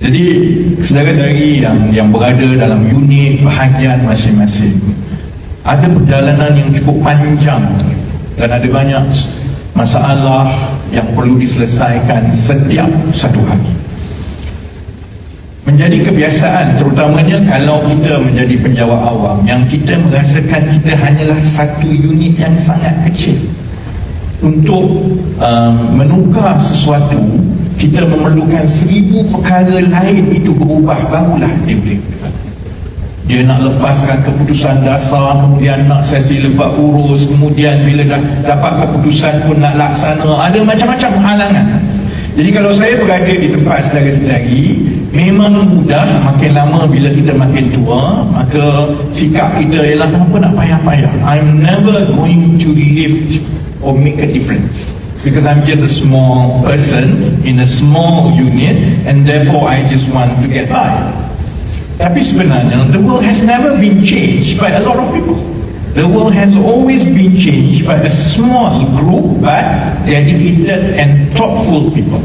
Jadi saudara-saudari yang yang berada dalam unit bahagian masing-masing ada perjalanan yang cukup panjang dan ada banyak masalah yang perlu diselesaikan setiap satu hari. Menjadi kebiasaan terutamanya kalau kita menjadi penjawat awam yang kita merasakan kita hanyalah satu unit yang sangat kecil untuk um, menukar sesuatu kita memerlukan seribu perkara lain itu berubah barulah dia boleh dia nak lepaskan keputusan dasar kemudian nak sesi lebat urus kemudian bila dah dapat keputusan pun nak laksana. Ada macam-macam halangan. Jadi kalau saya berada di tempat saudara-saudari memang mudah makin lama bila kita makin tua maka sikap kita ialah kenapa nak payah-payah? I'm never going to lift or make a difference because I'm just a small person in a small unit and therefore I just want to get by. Tapi sebenarnya the world has never been changed by a lot of people. The world has always been changed by a small group but dedicated and thoughtful people.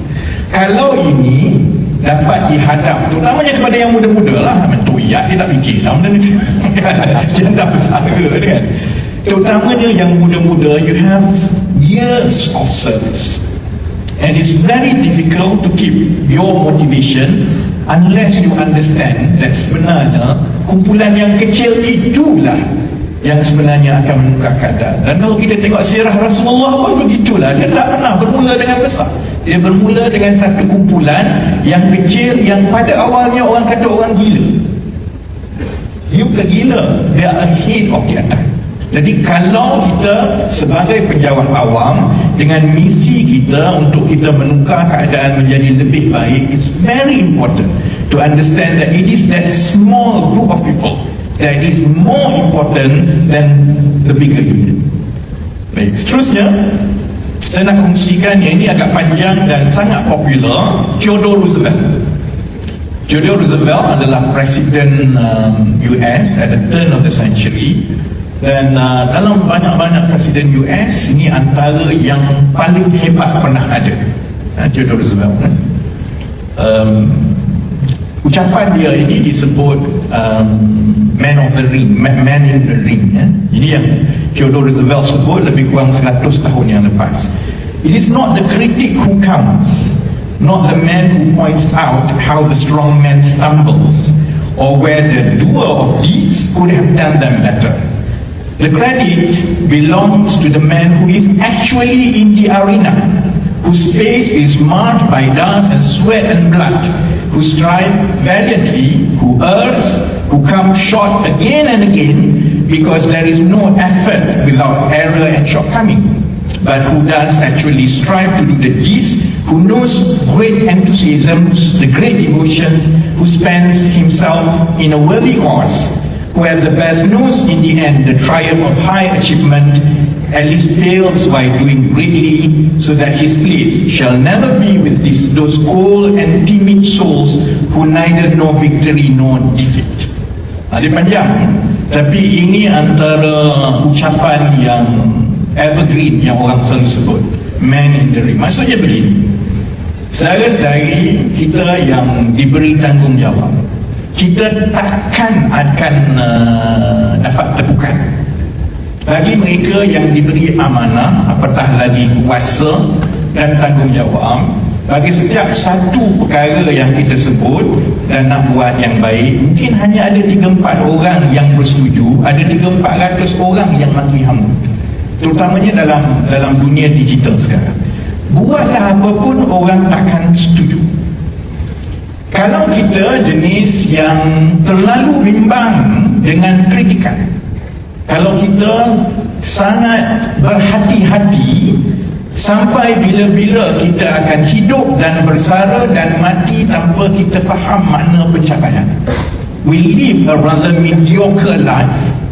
Kalau ini dapat dihadap terutamanya kepada yang muda-muda lah mentuyat dia tak fikir lah benda ni dah besar ke kan terutamanya yang muda-muda you have years of service. And it's very difficult to keep your motivation unless you understand that sebenarnya kumpulan yang kecil itulah yang sebenarnya akan menukar keadaan dan kalau kita tengok sirah Rasulullah pun begitulah. Dia tak pernah bermula dengan besar. Dia bermula dengan satu kumpulan yang kecil yang pada awalnya orang kata orang gila. You gila. They are ahead of the attack jadi kalau kita sebagai penjawat awam dengan misi kita untuk kita menukar keadaan menjadi lebih baik it's very important to understand that it is that small group of people that is more important than the bigger unit. Baik, seterusnya saya nak kongsikan yang ini agak panjang dan sangat popular Theodore Roosevelt. Theodore Roosevelt adalah Presiden um, US at the turn of the century dan uh, dalam banyak-banyak presiden US ini antara yang paling hebat pernah ada uh, Theodore Roosevelt uh. um, ucapan dia ini disebut um, man of the ring man, man in the ring ya. ini yang Theodore Roosevelt sebut lebih kurang 100 tahun yang lepas it is not the critic who counts not the man who points out how the strong man stumbles or where the doer of deeds could have done them better The credit belongs to the man who is actually in the arena, whose face is marked by dust and sweat and blood, who strives valiantly, who errs, who comes short again and again, because there is no effort without error and shortcoming, but who does actually strive to do the deeds, who knows great enthusiasms, the great devotions, who spends himself in a worthy cause, have the best knows in the end the triumph of high achievement at least fails by doing greatly so that his place shall never be with this, those cold and timid souls who neither know victory nor defeat. Ada panjang tapi ini antara ucapan yang evergreen yang orang selalu sebut man in the ring. Maksudnya begini Saudara-saudari kita yang diberi tanggungjawab kita takkan akan uh, dapat tepukan bagi mereka yang diberi amanah apatah lagi kuasa dan tanggungjawab bagi setiap satu perkara yang kita sebut dan nak buat yang baik mungkin hanya ada 3-4 orang yang bersetuju ada 3-400 orang yang mati hamu terutamanya dalam dalam dunia digital sekarang. Buatlah apapun orang takkan setuju kalau kita jenis yang terlalu bimbang dengan kritikan kalau kita sangat berhati-hati sampai bila-bila kita akan hidup dan bersara dan mati tanpa kita faham makna pencapaian we live a rather mediocre life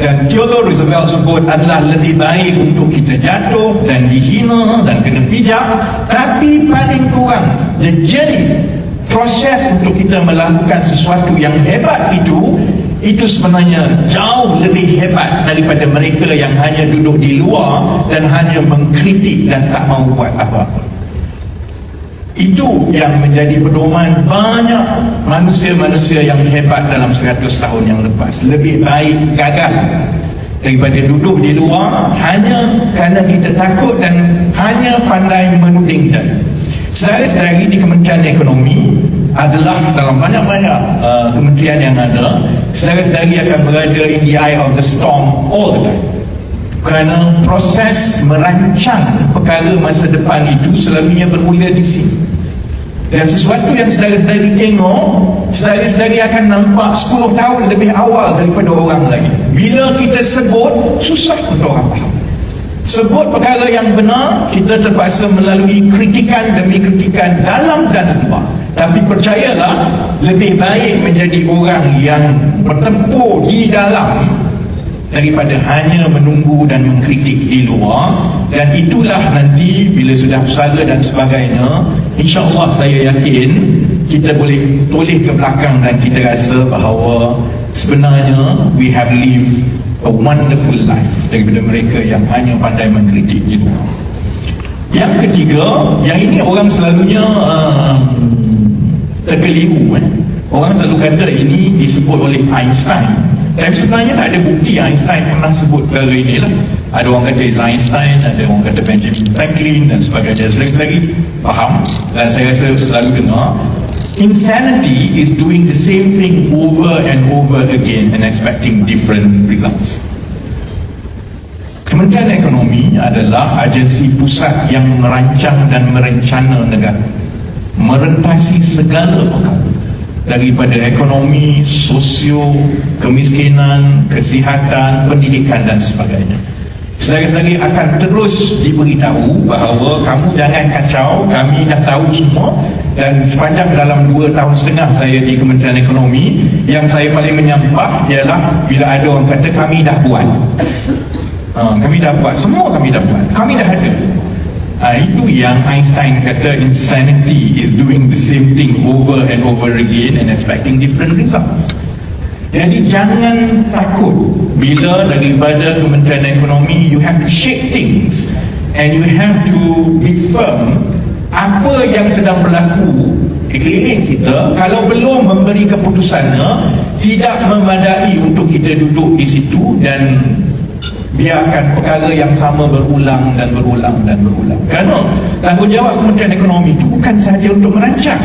dan Theodore Roosevelt sebut adalah lebih baik untuk kita jatuh dan dihina dan kena pijak tapi paling kurang the journey proses untuk kita melakukan sesuatu yang hebat itu itu sebenarnya jauh lebih hebat daripada mereka yang hanya duduk di luar dan hanya mengkritik dan tak mahu buat apa-apa itu yang menjadi pedoman banyak manusia-manusia yang hebat dalam 100 tahun yang lepas. Lebih baik gagal daripada duduk di luar hanya kerana kita takut dan hanya pandai menuding dan saudara-saudari di Kementerian Ekonomi adalah dalam banyak-banyak uh, kementerian yang ada saudara-saudari akan berada in the eye of the storm all the time. Kerana proses merancang perkara masa depan itu selalunya bermula di sini dan sesuatu yang saudara-saudari tengok saudara-saudari akan nampak 10 tahun lebih awal daripada orang lain. Bila kita sebut susah untuk orang faham. Sebut perkara yang benar kita terpaksa melalui kritikan demi kritikan dalam dan luar. Tapi percayalah lebih baik menjadi orang yang bertempur di dalam daripada hanya menunggu dan mengkritik di luar. Dan itulah nanti sudah usaha dan sebagainya insyaAllah saya yakin kita boleh toleh ke belakang dan kita rasa bahawa sebenarnya we have lived a wonderful life daripada mereka yang hanya pandai mengkritik luar yang ketiga yang ini orang selalunya uh, terkeliru eh. orang selalu kata ini disebut oleh Einstein tapi sebenarnya tak ada bukti Einstein pernah sebut perkara ini lah. Ada orang kata Einstein, ada orang kata Benjamin Franklin dan sebagainya. Selagi lagi faham dan saya rasa selalu dengar insanity is doing the same thing over and over again and expecting different results. Kementerian Ekonomi adalah agensi pusat yang merancang dan merencana negara merentasi segala perkara daripada ekonomi, sosio, kemiskinan, kesihatan, pendidikan dan sebagainya. Selagi-lagi akan terus diberitahu bahawa kamu jangan kacau, kami dah tahu semua dan sepanjang dalam dua tahun setengah saya di Kementerian Ekonomi yang saya paling menyampah ialah bila ada orang kata kami dah buat. Ha, kami dah buat, semua kami dah buat, kami dah ada. Uh, itu yang Einstein kata insanity is doing the same thing over and over again and expecting different results. Jadi jangan takut bila daripada Kementerian Ekonomi you have to shake things and you have to be firm apa yang sedang berlaku di keliling kita kalau belum memberi keputusannya tidak memadai untuk kita duduk di situ dan biarkan perkara yang sama berulang dan berulang dan berulang. Kerana tanggungjawab Kementerian Ekonomi itu bukan sahaja untuk merancang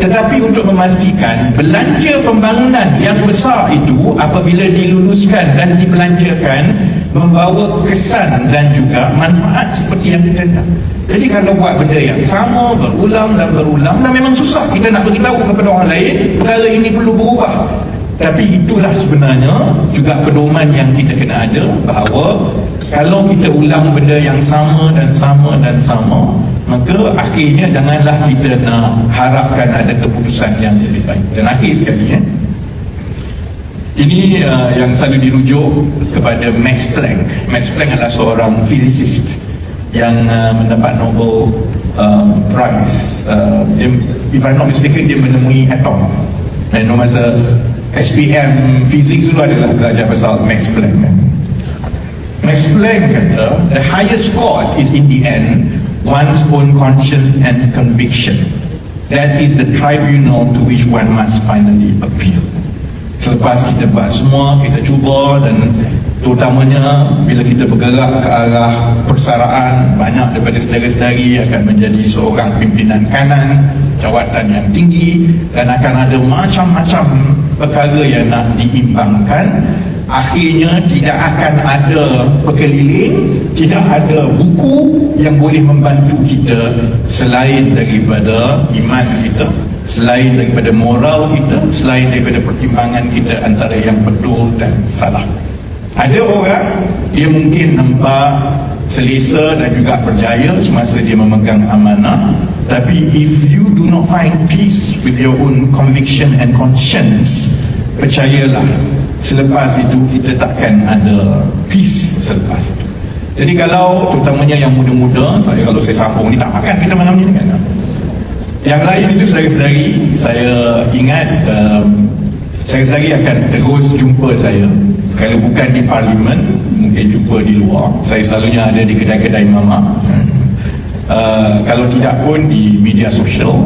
tetapi untuk memastikan belanja pembangunan yang besar itu apabila diluluskan dan dibelanjakan membawa kesan dan juga manfaat seperti yang kita nak. Jadi kalau buat benda yang sama berulang dan berulang dan memang susah kita nak beritahu kepada orang lain perkara ini perlu berubah tapi itulah sebenarnya juga pedoman yang kita kena ada bahawa kalau kita ulang benda yang sama dan sama dan sama maka akhirnya janganlah kita nak harapkan ada keputusan yang lebih baik. Dan akhir sekali ya ini uh, yang selalu dirujuk kepada Max Planck. Max Planck adalah seorang physicist yang uh, mendapat Nobel um, Prize. Uh, dia, if I'm not mistaken dia menemui atom. Dan masa SPM fizik dulu adalah belajar pasal Max Planck Max Planck kata the highest court is in the end one's own conscience and conviction. That is the tribunal to which one must finally appeal. Selepas kita buat semua kita cuba dan terutamanya bila kita bergerak ke arah persaraan banyak daripada sedari-sedari akan menjadi seorang pimpinan kanan jawatan yang tinggi dan akan ada macam-macam perkara yang nak diimbangkan. Akhirnya tidak akan ada pekeliling tidak ada buku yang boleh membantu kita selain daripada iman kita selain daripada moral kita selain daripada pertimbangan kita antara yang betul dan salah ada orang dia mungkin nampak selesa dan juga berjaya semasa dia memegang amanah. Tapi if you do not find peace with your own conviction and conscience percayalah selepas itu kita takkan ada peace selepas itu. Jadi kalau terutamanya yang muda-muda saya kalau saya sambung ni tak makan kita malam ni kan? Yang lain itu sedari-sedari saya ingat um, saya sedari akan terus jumpa saya kalau bukan di parlimen mungkin jumpa di luar. Saya selalunya ada di kedai-kedai mama uh, kalau tidak pun di media sosial